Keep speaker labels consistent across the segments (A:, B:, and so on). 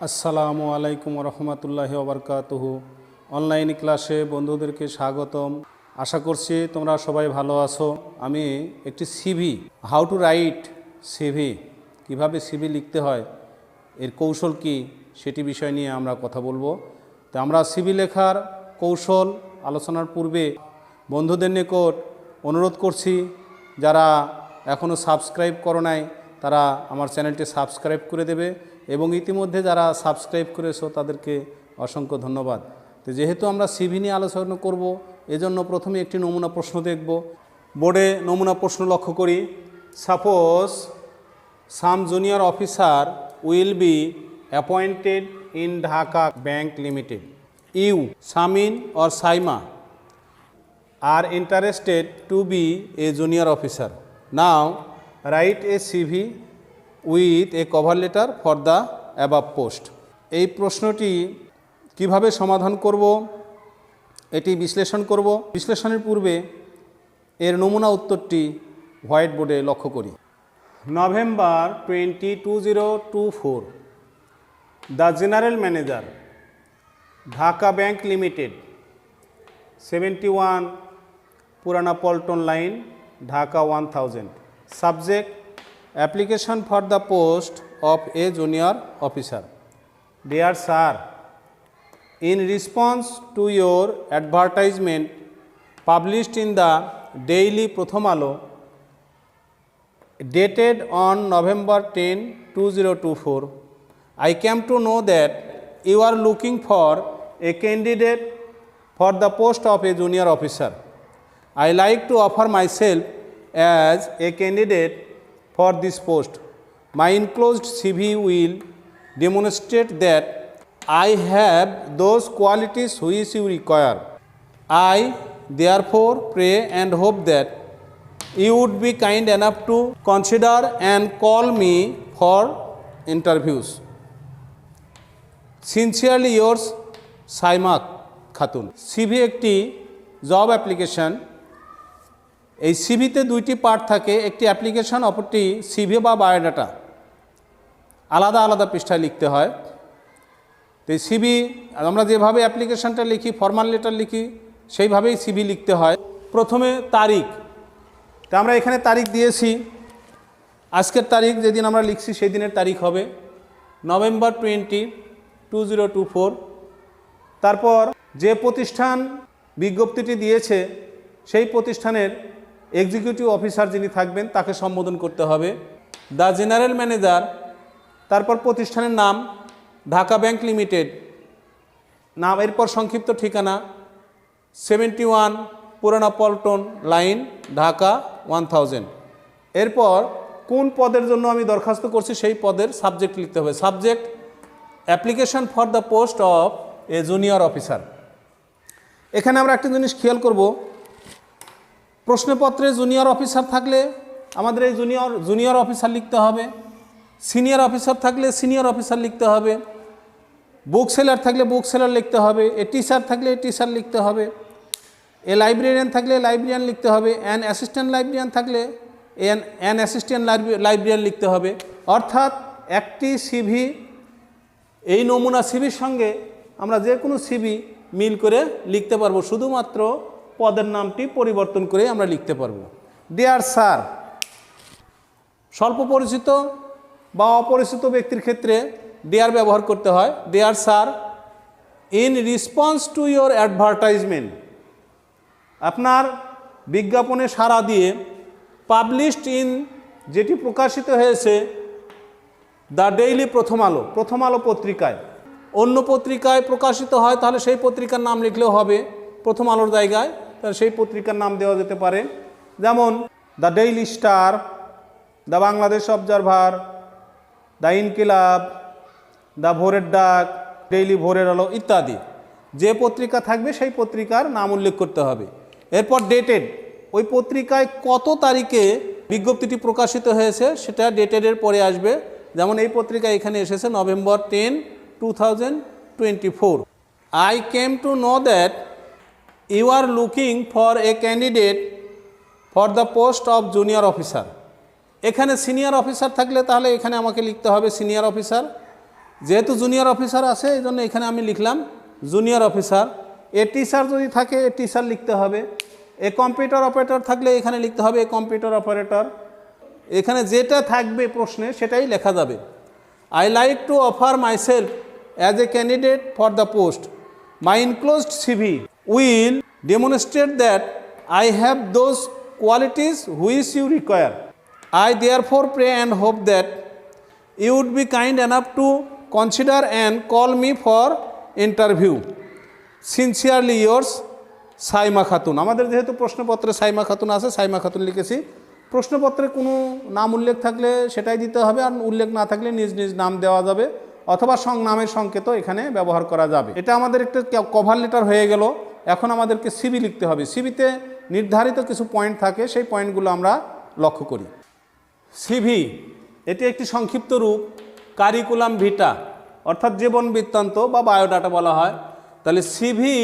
A: আসসালামু আলাইকুম রহমতুল্লাহ ওবরকাতুহু। অনলাইন ক্লাসে বন্ধুদেরকে স্বাগতম। আশা করছি তোমরা সবাই ভালো আছো। আমি একটি CV how to write CV কীভাবে সিভি লিখতে হয়, এর কৌশল কি, সেটি বিষয় নিয়ে আমরা কথা বলব। তো আমরা সিভি লেখার কৌশল আলোচনার পূর্বে বন্ধুদের নিকট অনুরোধ করছি, যারা এখনও সাবস্ক্রাইব করো নাই তারা আমার চ্যানেলটি সাবস্ক্রাইব করে দেবে এবং ইতিমধ্যে যারা সাবস্ক্রাইব করেছ তাদেরকে অসংখ্য ধন্যবাদ। তো যেহেতু আমরা সিভি নিয়ে আলোচনা করব এজন্য প্রথমে একটি নমুনা প্রশ্ন দেখব। বোর্ডে নমুনা প্রশ্ন লক্ষ্য করি। Suppose some junior officer will be appointed in Dhaka Bank Limited. You Samin or Saima are interested to be a junior officer. Now, write a CV with a cover letter for the above post. এই প্রশ্নটি কীভাবে সমাধান করব? এটি বিশ্লেষণ করব। বিশ্লেষণের পূর্বে এর নমুনা উত্তরটি হোয়াইট বোর্ডে লক্ষ্য করি। November twenty two zero two four, the general manager, Dhaka Bank Limited, seventy one Purana Paltan line, Dhaka one thousand. Subject application for the post of a junior officer dear sir in response to your advertisement published in the daily Pratham Alo dated on November 10, 2024, I came to know that you are looking for a candidate for the post of a junior officer. I like to offer myself as a candidate for this post. My enclosed CV will demonstrate that I have those qualities which you require. I therefore pray and hope that you would be kind enough to consider and call me for interviews. Sincerely yours Saima Khatun CV একটি job application এই সিভিতে দুইটি part থাকে, একটি application অপরটি CV বা biodata আলাদা আলাদা পৃষ্ঠায় লিখতে হয়। তো এই সিভি আমরা যেভাবে অ্যাপ্লিকেশনটা লিখি ফর্মাল লেটার লিখি, সেইভাবেই সিভি লিখতে হয়। প্রথমে তারিখ। তা আমরা এখানে তারিখ দিয়েছি। আজকের তারিখ যেদিন আমরা লিখছি সেই দিনের তারিখ হবে। November twenty two zero two four তারপর যে প্রতিষ্ঠান বিজ্ঞপ্তিটি দিয়েছে, সেই প্রতিষ্ঠানের এক্সিকিউটিভ অফিসার যিনি থাকবেন, তাকে সম্বোধন করতে হবে। দ্য জেনারেল ম্যানেজার তারপর প্রতিষ্ঠানের নাম, ঢাকা ব্যাংক লিমিটেড। নাম, এরপর সংক্ষিপ্ত ঠিকানা seventy one Purana Paltan line, Dhaka one thousand এরপর কোন পদের জন্য আমি দরখাস্ত করছি, সেই পদের সাবজেক্ট লিখতে হবে। Subject application for the post of a junior officer এখানে আমরা একটা জিনিস খেয়াল করব। প্রশ্নপত্রে জুনিয়র অফিসার থাকলে আমাদের এই জুনিয়র জুনিয়র অফিসার লিখতে হবে। সিনিয়র অফিসার থাকলে সিনিয়র অফিসার লিখতে হবে। বুক সেলার থাকলে বুক সেলার লিখতে হবে। এ টিচার থাকলে এ টিচার লিখতে হবে। এ লাইব্রেরিয়ান থাকলে লাইব্রেরিয়ান লিখতে হবে। অ্যান অ্যাসিস্ট্যান্ট লাইব্রেরিয়ান থাকলে এন অ্যান অ্যাসিস্ট্যান্ট লাইব্রেরিয়ান লিখতে হবে। অর্থাৎ একটি সিভি এই নমুনা সিভির সঙ্গে আমরা যে কোনো সিভি মিল করে লিখতে পারব। শুধুমাত্র পদের নামটি পরিবর্তন করে আমরা লিখতে পারব। ডিয়ার স্যার স্বল্প পরিচিত বা অপরিচিত ব্যক্তির ক্ষেত্রে ডিয়ার ব্যবহার করতে হয়। Dear sir in response to your advertisement আপনার বিজ্ঞাপনে সাড়া দিয়ে পাবলিশড ইন যেটি প্রকাশিত হয়েছে, দ্য ডেইলি প্রথম আলো প্রথম আলো পত্রিকায়। অন্য পত্রিকায় প্রকাশিত হয়, তাহলে সেই পত্রিকার নাম লিখলেও হবে প্রথম আলোর জায়গায়। তাহলে সেই পত্রিকার নাম দেওয়া যেতে পারে। যেমন, the Daily Star, the Bangladesh Observer, the Inquilab, the ভোরের ডাক, ডেইলি ভোরের আলো ইত্যাদি। যে পত্রিকা থাকবে সেই পত্রিকার নাম উল্লেখ করতে হবে। এরপর ডেটেড, ওই পত্রিকায় কত তারিখে বিজ্ঞপ্তিটি প্রকাশিত হয়েছে সেটা ডেটেডের পরে আসবে। যেমন এই পত্রিকা এখানে এসেছে November ten, two thousand twenty four. I came to know that you are looking for a candidate for the post of junior officer এখানে সিনিয়র অফিসার থাকলে তাহলে এখানে আমাকে লিখতে হবে সিনিয়র অফিসার যেহেতু জুনিয়র অফিসার আছে এই জন্য এখানে আমি লিখলাম জুনিয়র অফিসার এ টিচার যদি থাকে, এ টিচার লিখতে হবে। এ কম্পিউটার অপারেটর থাকলে এখানে লিখতে হবে এ কম্পিউটার অপারেটর এখানে যেটা থাকবে প্রশ্নে সেটাই লেখা যাবে। I like to offer myself as a candidate for the post my enclosed CV will demonstrate that I have those qualities which you require I therefore pray and hope that you would be kind enough to consider and call me for interview sincerely yours Saima Khatun আমাদের যেহেতু প্রশ্নপত্রে সাইমা খাতুন আছে সাইমা খাতুন লিখেছি। প্রশ্নপত্রে কোনো নাম উল্লেখ থাকলে সেটাই দিতে হবে আর উল্লেখ না থাকলে নিজ নিজ নাম দেওয়া যাবে। অথবা সং, নামের সংকেতও এখানে ব্যবহার করা যাবে। এটা আমাদের একটা কভার লেটার হয়ে গেল। এখন আমাদেরকে সিবি লিখতে হবে। সিবিতে নির্ধারিত কিছু পয়েন্ট থাকে, সেই পয়েন্টগুলো আমরা লক্ষ্য করি। সিভি এটি একটি সংক্ষিপ্ত রূপ কারিকুলাম ভিটা অর্থাৎ জীবন বৃত্তান্ত বা বায়োডাটা বলা হয়। তাহলে সিভি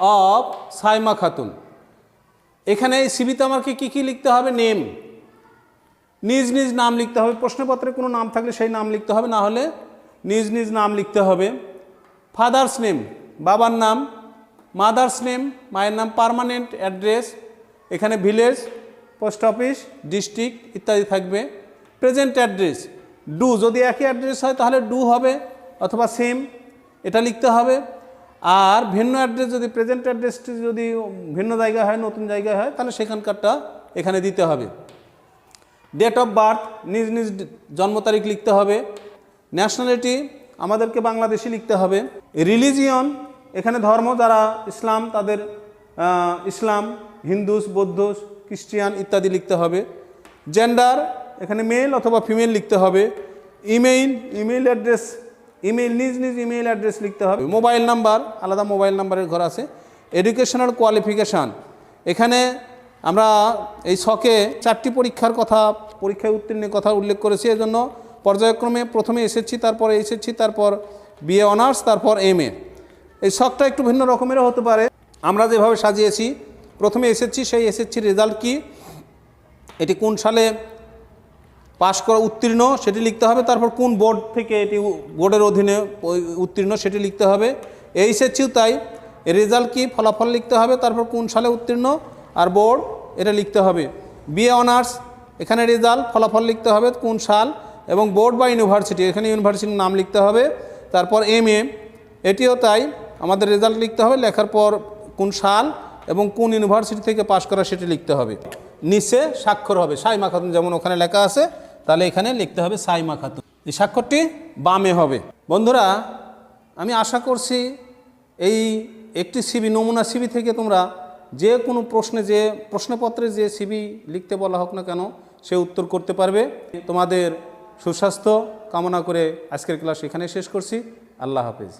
A: অফ সাইমা খাতুন। এখানে এই সিভিতে আমাকে কী কী লিখতে হবে? নেম নিজ নিজ নাম লিখতে হবে। প্রশ্নপত্রে কোনো নাম থাকলে সেই নাম লিখতে হবে। না হলে নিজ নিজ নাম লিখতে হবে। ফাদার্স নেম বাবার নাম। মাদার্স নেম, মায়ের নাম পার্মানেন্ট, অ্যাড্রেস, এখানে ভিলেজ, পোস্ট অফিস, ডিস্ট্রিক্ট ইত্যাদি থাকবে। প্রেজেন্ট অ্যাড্রেস, ডু, যদি একই অ্যাড্রেস হয় তাহলে ডু হবে অথবা সেম, এটা লিখতে হবে। আর ভিন্ন অ্যাড্রেস যদি প্রেজেন্ট অ্যাড্রেসটি যদি ভিন্ন জায়গায় হয়, নতুন জায়গায় হয়, তাহলে সেখানকারটা এখানে দিতে হবে। ডেট অফ বার্থ নিজ নিজ জন্ম তারিখ লিখতে হবে। ন্যাশনালিটি আমাদেরকে বাংলাদেশি লিখতে হবে। রিলিজিয়ন এখানে ধর্ম যারা ইসলাম, তাদের ইসলাম, হিন্দুস বৌদ্ধ খ্রিস্টিয়ান ইত্যাদি লিখতে হবে। জেন্ডার এখানে মেল অথবা ফিমেল লিখতে হবে। ইমেইল ইমেইল অ্যাড্রেস ইমেইল নিজ নিজ ইমেইল অ্যাড্রেস লিখতে হবে। মোবাইল নাম্বার আলাদা মোবাইল নাম্বারের ঘর আছে। এডুকেশনাল কোয়ালিফিকেশান এখানে আমরা এই ছকে চারটি পরীক্ষার কথা, পরীক্ষায় উত্তীর্ণের কথা উল্লেখ করেছি, এজন্য পর্যায়ক্রমে প্রথমে এসেছি, তারপর এসেছি, তারপর বিএ অনার্স তারপর এম এ এই শখটা একটু ভিন্ন রকমেরও হতে পারে। আমরা যেভাবে সাজিয়েছি, প্রথমে এসেছি, সেই এসেছি রেজাল্ট কি? এটি কোন সালে পাশ করা উত্তীর্ণ সেটি লিখতে হবে। তারপর কোন বোর্ড থেকে এটি বোর্ডের অধীনে উত্তীর্ণ সেটি লিখতে হবে। এইচএসসিও তাই। রেজাল্ট কি? ফলাফল লিখতে হবে। তারপর কোন সালে উত্তীর্ণ? আর বোর্ড, এটা লিখতে হবে। বিএ অনার্স, এখানে রেজাল্ট, ফলাফল লিখতে হবে কোন সাল। এবং বোর্ড বা ইউনিভার্সিটি, এখানে ইউনিভার্সিটির নাম লিখতে হবে। তারপর এম এটিও তাই। আমাদের রেজাল্ট লিখতে হবে, লেখার পর কোন সাল এবং কোন ইউনিভার্সিটি থেকে পাশ করা সেটি লিখতে হবে। নিচে স্বাক্ষর হবে, সাইমা খাতুন যেমন ওখানে লেখা আছে, তাহলে এখানে লিখতে হবে সাইমা খাতুন। এই স্বাক্ষরটি বামে হবে। বন্ধুরা, আমি আশা করছি এই একটি সিবি নমুনা সিবি থেকে তোমরা যে কোনো প্রশ্নে যে প্রশ্নপত্রে যে সিবি লিখতে বলা হোক না কেন, সে উত্তর করতে পারবে। তোমাদের সুস্বাস্থ্য কামনা করে আজকের ক্লাস এখানে শেষ করছি। আল্লাহ হাফিজ।